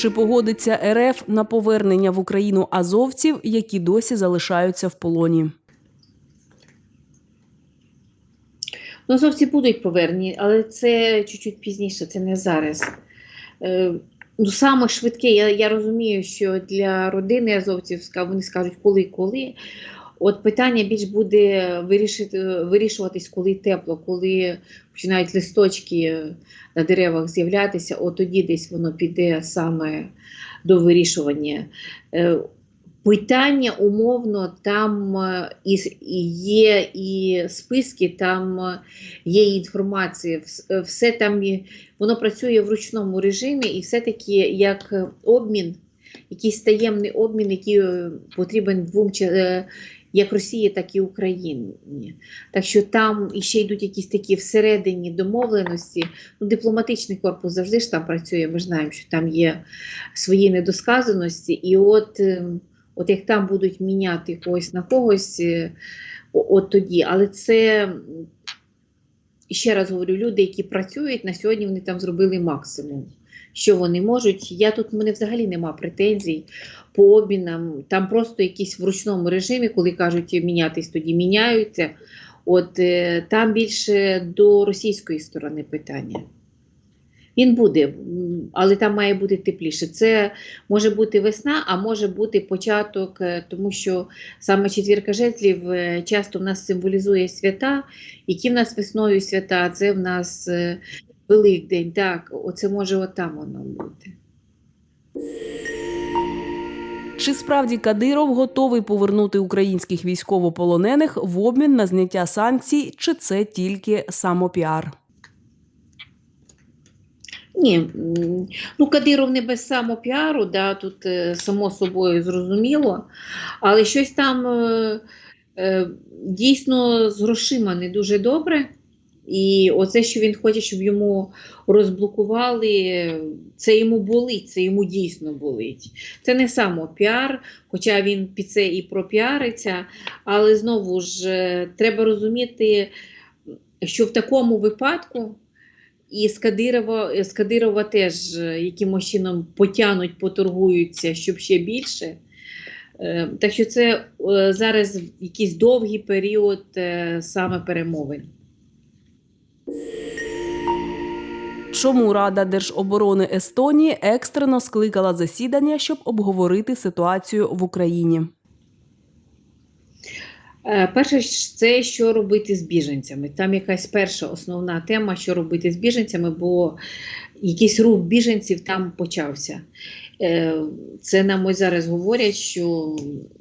Чи погодиться РФ на повернення в Україну азовців, які досі залишаються в полоні? Ну, азовці будуть повернені, але це чуть-чуть пізніше, це не зараз. Е, ну, саме швидке, я, я розумію, що для родини азовців вони скажуть коли-коли. От питання більш буде вирішити, вирішуватись, коли тепло, коли починають листочки на деревах з'являтися, от тоді десь воно піде саме до вирішування. Е, Питання умовно там е, і, є і списки, там е, є інформація, все там воно працює в ручному режимі, і все-таки як обмін, якийсь таємний обмін, який потрібен двом е, як Росії, так і Україні. Так що там іще йдуть якісь такі всередині домовленості. Ну, дипломатичний корпус завжди ж там працює. Ми знаємо, що там є свої недосказаності, і от. е, От як там будуть міняти когось на когось, е, от тоді. Але це, ще раз говорю, люди, які працюють, на сьогодні вони там зробили максимум, що вони можуть. Я тут мене взагалі нема претензій по обмінам. Там просто якісь в ручному режимі, коли кажуть мінятись, тоді міняються. От е, там більше до російської сторони питання. Він буде, але там має бути тепліше. Це може бути весна, а може бути початок, е, тому що саме четвірка жезлів е, часто в нас символізує свята. Які в нас весною свята? Це в нас Великдень. Так, оце може отам воно бути. Чи справді Кадиров готовий повернути українських військовополонених в обмін на зняття санкцій, чи це тільки самопіар? Ні, ну Кадиров не без самопіару, да, тут е, само собою зрозуміло, але щось там е, е, дійсно з грошима не дуже добре. І оце, що він хоче, щоб йому розблокували, це йому болить, це йому дійсно болить. Це не самопіар, хоча він під це і пропіариться, але знову ж е, треба розуміти, що в такому випадку. І з Кадирова, з Кадирова теж е, якимось чином потянуть, поторгуються, щоб ще більше. Е, Так що це зараз якийсь довгий період саме перемовин. Чому Рада держоборони Естонії екстрено скликала засідання, щоб обговорити ситуацію в Україні? Е, Перше, це що робити з біженцями. Там якась перша основна тема, що робити з біженцями, бо якийсь рух біженців там почався. Е, Це нам ось зараз говорять, що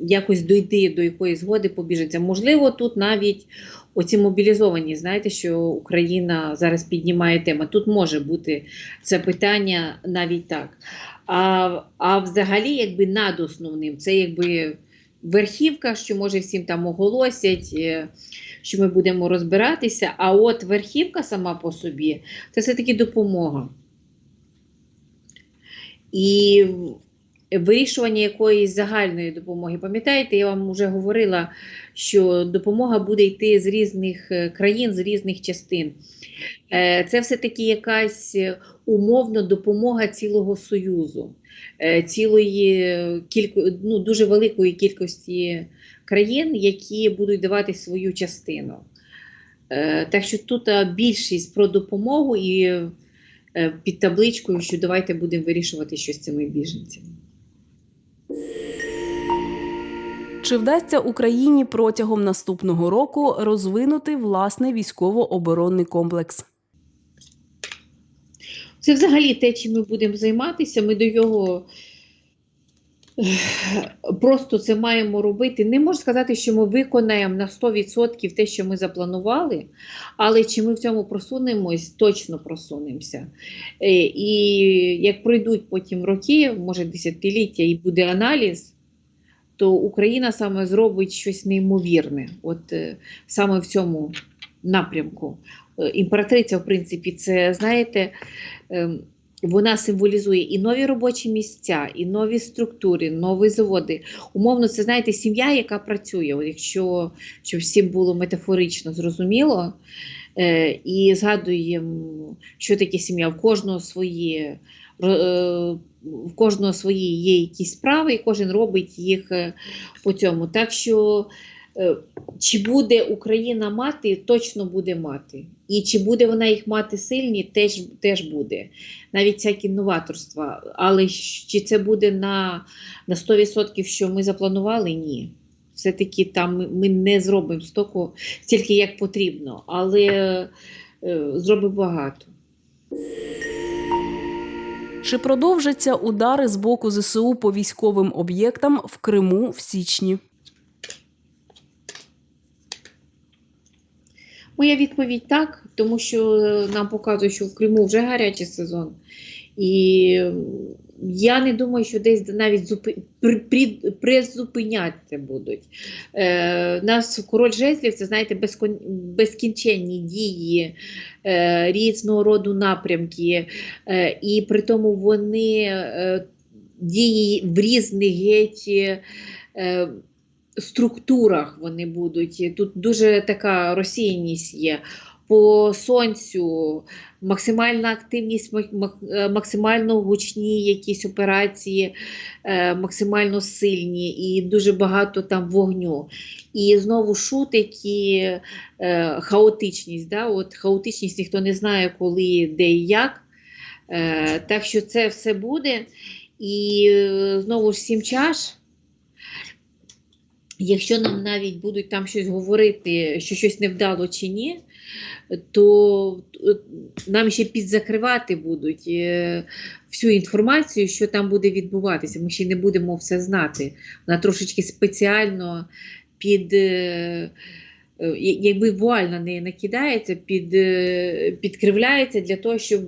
якось дойти до якоїсь згоди по біженцям. Можливо, тут навіть оці мобілізовані, знаєте, що Україна зараз піднімає тему. Тут може бути це питання навіть так. А, а взагалі, якби над основним, це якби верхівка, що може всім там оголосять, е, що ми будемо розбиратися. А от верхівка сама по собі це все-таки допомога. І вирішування якоїсь загальної допомоги. Пам'ятаєте, я вам вже говорила, що допомога буде йти з різних е, країн, з різних частин. Е, Це все-таки якась е, умовно допомога цілого Союзу, цілої кілько, ну, дуже великої кількості країн, які будуть давати свою частину. Так що тут більшість про допомогу і під табличкою, що давайте будемо вирішувати щось з цими біженцями. Чи вдасться Україні протягом наступного року розвинути власний військово-оборонний комплекс? Це взагалі те, чим ми будемо займатися. Ми до його просто це маємо робити. Не можу сказати, що ми виконаємо на 100% те, що ми запланували, але чи ми в цьому просунемось, точно просунемося. Е, І як пройдуть потім роки, може десятиліття, і буде аналіз. То Україна саме зробить щось неймовірне, от е, саме в цьому напрямку. Е, Імператриця, в принципі, це знаєте, ем, вона символізує і нові робочі місця, і нові структури, нові заводи. Умовно, це знаєте, сім'я, яка працює. Якщо щоб всім було метафорично зрозуміло, е, і згадуємо, що таке сім'я. В кожного своє. ро- е, В кожного свої є якісь справи, і кожен робить їх е, по цьому. Так що, чи буде Україна мати, точно буде мати. І чи буде вона їх мати сильні, теж, теж буде. Навіть всякі новаторства. Але чи це буде на, на 100%, що ми запланували? Ні. Все-таки там ми- не зробимо стільки, стільки як потрібно, але е, зробимо багато. Чи продовжаться удари з боку ЗСУ по військовим об'єктам в Криму в січні? Моя відповідь так, тому що е, нам показують, що в Криму вже гарячий сезон. І я не думаю, що десь навіть зупи... при... при- будуть. Е, нас король жезлів, це знаєте, безкон... безкінченні дії е, різного роду напрямки, е, і при тому вони е, дії в різних геть. Е, структурах вони будуть. Тут дуже така розсіяність є. По сонцю максимальна активність, е, максимально гучні якісь операції, е, максимально сильні і дуже багато там вогню. І знову шутик і е, хаотичність. Да? От хаотичність ніхто не знає, коли, де і як. Так що це все буде. І знову ж сім чаш. Якщо нам навіть будуть там щось говорити, що щось невдало чи ні, то е, нам ще підзакривати будуть е, всю інформацію, що там буде відбуватися. Ми ще не будемо все знати. Вона трошечки спеціально під. е, Якби вуаль неї накидається, під, підкривляється для того, щоб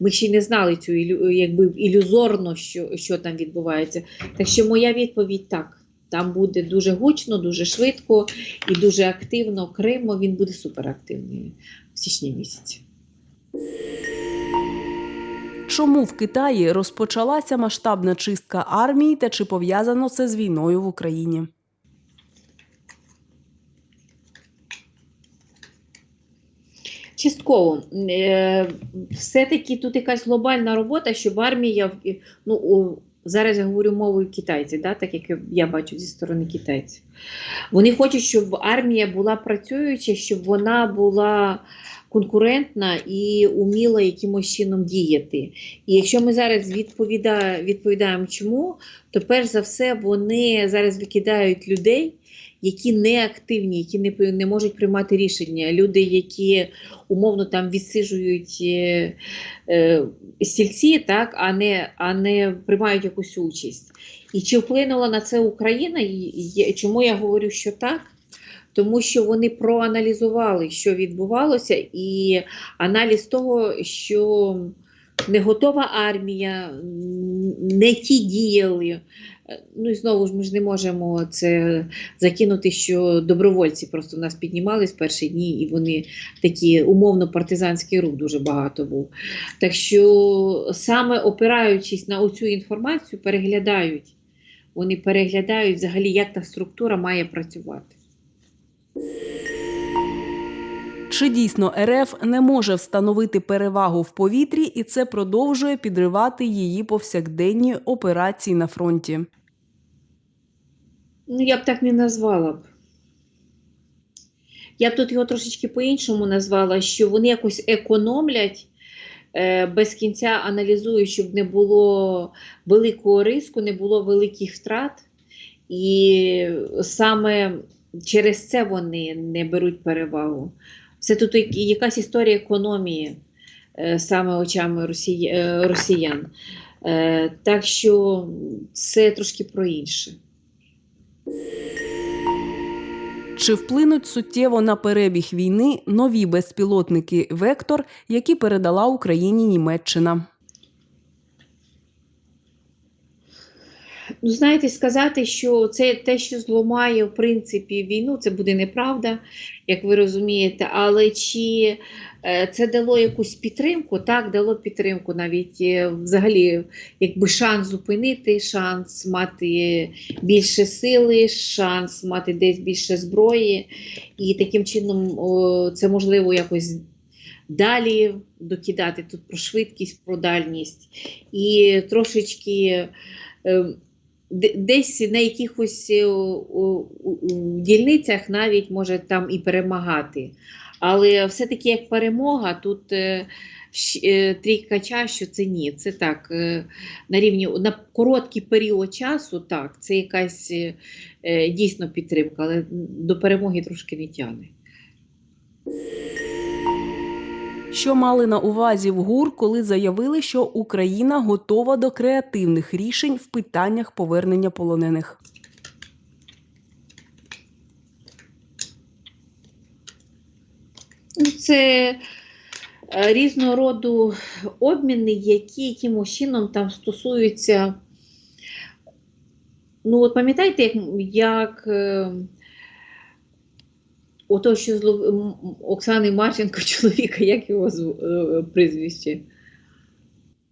ми ще не знали цю якби ілюзорно, що, що там відбувається. Так що моя відповідь так. Там буде дуже гучно, дуже швидко і дуже активно. Кримо він буде суперактивний в січні місяці. Чому в Китаї розпочалася масштабна чистка армії та чи пов'язано це з війною в Україні? Частково. Е, Все-таки тут якась глобальна робота, щоб армія, ну, зараз я говорю мовою китайців, да, так як я бачу зі сторони китайців. Вони хочуть, щоб армія була працююча, щоб вона була конкурентна і уміла якимось чином діяти. І якщо ми зараз відповіда, відповідаємо чому, то перш за все вони зараз викидають людей, які не активні, які не, не можуть приймати рішення. Люди, які умовно там відсиджують е, е, стільці, так, а, не, а не приймають якусь участь. І чи вплинула на це Україна? Чому я говорю, що так? Тому що вони проаналізували, що відбувалося, і аналіз того, що не готова армія, не ті діяли. Ну і знову ж ми ж не можемо це закинути, що добровольці просто нас піднімались в перші дні, і вони такі умовно партизанський рух дуже багато був. Так що саме опираючись на оцю інформацію, переглядають. Вони переглядають взагалі, як та структура має працювати. Чи дійсно РФ не може встановити перевагу в повітрі, і це продовжує підривати її повсякденні операції на фронті? Ну, я б так не назвала б. Я б тут його трошечки по-іншому назвала, що вони якось економлять, е, без кінця аналізують, щоб не було великого риску, не було великих втрат. І саме через це вони не беруть перевагу. Це тут якась історія економії е, саме очами е, росіян. Е, Так що це трошки про інше. Чи вплинуть суттєво на перебіг війни нові безпілотники Вектор, які передала Україні Німеччина? Ну, знаєте, сказати, що це те, що зламає, в принципі, війну, це буде неправда, як ви розумієте. Але чи е, це дало якусь підтримку? Так, дало підтримку навіть е, взагалі, якби шанс зупинити, шанс мати більше сили, шанс мати десь більше зброї. І таким чином це можливо якось далі докидати тут про швидкість, про дальність. І трошечки. Де- десь на якихось е, дільницях навіть може там і перемагати. Але все-таки як перемога, тут е, е, трійка чаш, це ні. Це так, на рівні на короткий період часу, так, це якась дійсно підтримка, але до перемоги трошки не тягне. Що мали на увазі в ГУР, коли заявили, що Україна готова до креативних рішень в питаннях повернення полонених? Ну, Це е, різного роду обміни, які якимось чином там стосуються. Ну, от пам'ятаєте, як, як е, ото, що злов... Оксани Марченко, чоловіка, як його зв- е, прізвище?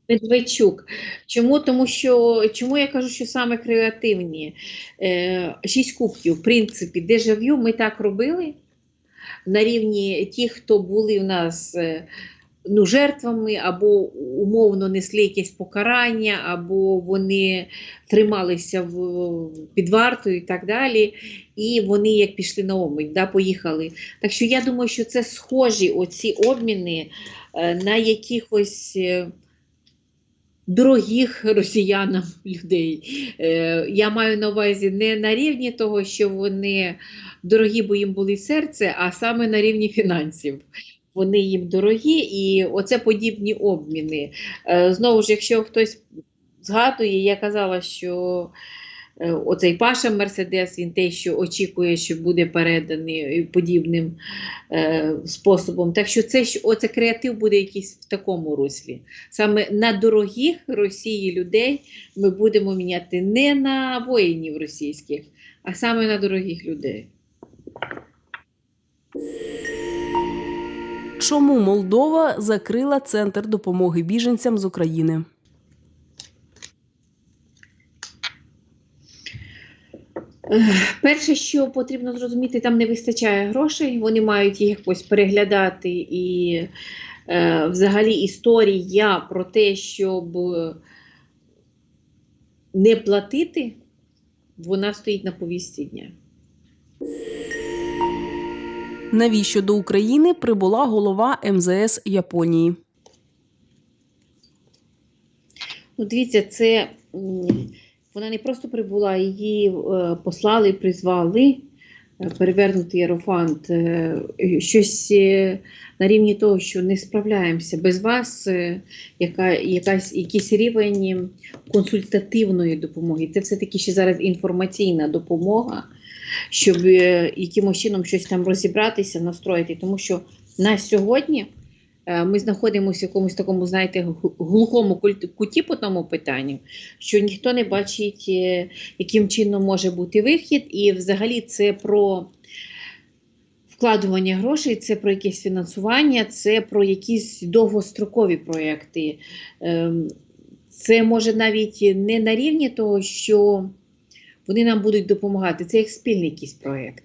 Медведчук. Чому? Тому що чому я кажу, що саме креативні? Е, шість кубків, в принципі, дежавю ми так робили на рівні тих, хто були у нас е, ну, жертвами, або умовно несли якесь покарання, або вони трималися в, під вартою і так далі. І вони як пішли на обмін, да, поїхали. Так що я думаю, що це схожі оці обміни е, на якихось. е, Дорогих росіянам людей. Е, я маю на увазі не на рівні того, що вони дорогі, бо їм були серце, а саме на рівні фінансів. Вони їм дорогі, і оце подібні обміни. Е, Знову ж, якщо хтось згадує, я казала, що е, оцей Паша Мерседес, він те, що очікує, що буде переданий подібним е, способом. Так що це оце креатив буде якийсь в такому руслі. Саме на дорогих Росії людей ми будемо міняти не на воїнів російських, а саме на дорогих людей. Чому Молдова закрила центр допомоги біженцям з України? Перше, що потрібно зрозуміти, там не вистачає грошей, вони мають їх якось переглядати. І е, взагалі історія про те, щоб не платити, вона стоїть на повісті дня. Навіщо до України прибула голова МЗС Японії? Ну, дивіться, це вона не просто прибула, її е, послали, призвали е, перевернути Єрофант. Е, щось на рівні того, що не справляємося без вас, яка, якась, якийсь рівень консультативної допомоги. Це все-таки ще зараз інформаційна допомога, щоб е, якимось чином щось там розібратися, настроїти. Тому що на сьогодні е, ми знаходимося в якомусь такому, знаєте, глухому куті по тому питанню, що ніхто не бачить, е, яким чином може бути вихід, і взагалі це про вкладування грошей, це про якесь фінансування, це про якісь довгострокові проекти. Ем, Це може навіть не на рівні того, що вони нам будуть допомагати. Це як спільний якийсь проєкт.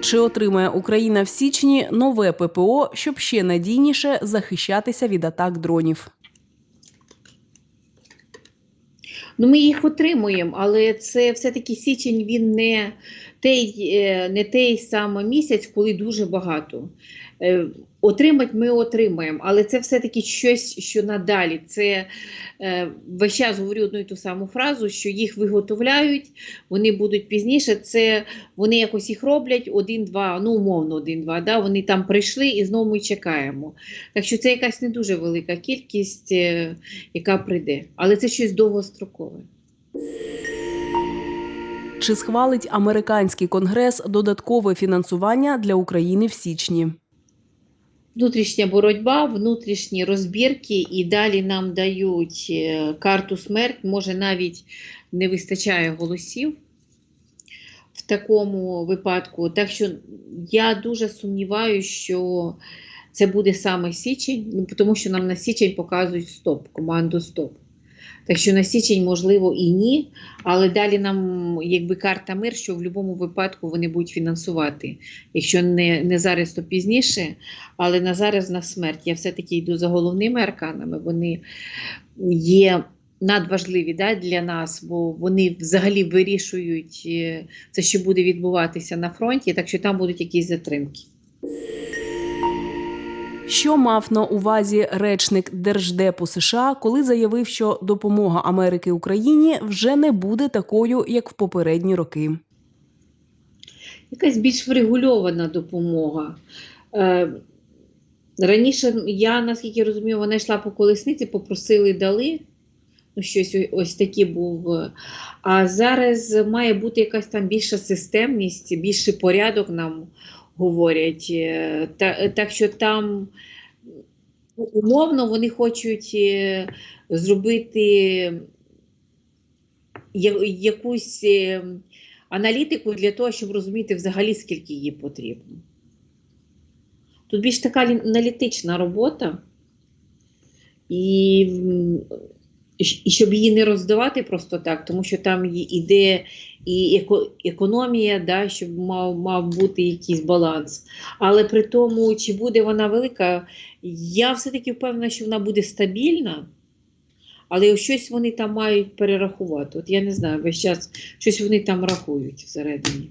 Чи отримає Україна в січні нове ППО, щоб ще надійніше захищатися від атак дронів? Ну, ми їх отримуємо, але це все-таки січень він не той, е, не той самий місяць, коли дуже багато. Е, Отримати ми отримаємо, але це все-таки щось, що надалі. Це е, весь час говорю одну і ту саму фразу, що їх виготовляють, вони будуть пізніше. Це вони якось їх роблять один-два, ну умовно один-два. Да? Вони там прийшли і знову ми чекаємо. Так що це якась не дуже велика кількість, е, яка прийде, але це щось довгострокове. Чи схвалить американський конгрес додаткове фінансування для України в січні? Внутрішня боротьба, внутрішні розбірки, і далі нам дають е, карту смерть, може навіть не вистачає голосів в такому випадку. Так що я дуже сумніваюся, що це буде саме січень, ну, тому що нам на січень показують стоп, команду стоп. Так що на січень, можливо, і ні, але далі нам, якби карта мир, що в будь-якому випадку вони будуть фінансувати. Якщо не, не зараз, то пізніше, але на зараз на смерть. Я все-таки йду за головними арканами. Вони є надважливі да, для нас, бо вони взагалі вирішують е, це, що буде відбуватися на фронті, так що там будуть якісь затримки. Що мав на увазі речник Держдепу США, коли заявив, що допомога Америки Україні вже не буде такою, як в попередні роки? якась більш врегульована допомога. Е, раніше я, наскільки розумію, вона йшла по колесниці, попросили, дали. Ну, щось ось таке був. А зараз має бути якась там більша системність, більший порядок нам говорять. Е, Та, так що там умовно вони хочуть е, зробити якусь. е, аналітику для того, щоб розуміти взагалі, скільки їй потрібно. Тут більш така аналітична робота, і, і щоб її не роздавати просто так, тому що там іде і еко, економія, да, щоб мав, мав бути якийсь баланс. Але при тому, чи буде вона велика, я все-таки впевнена, що вона буде стабільна. Але щось вони там мають перерахувати. От я не знаю, весь час щось вони там рахують всередині.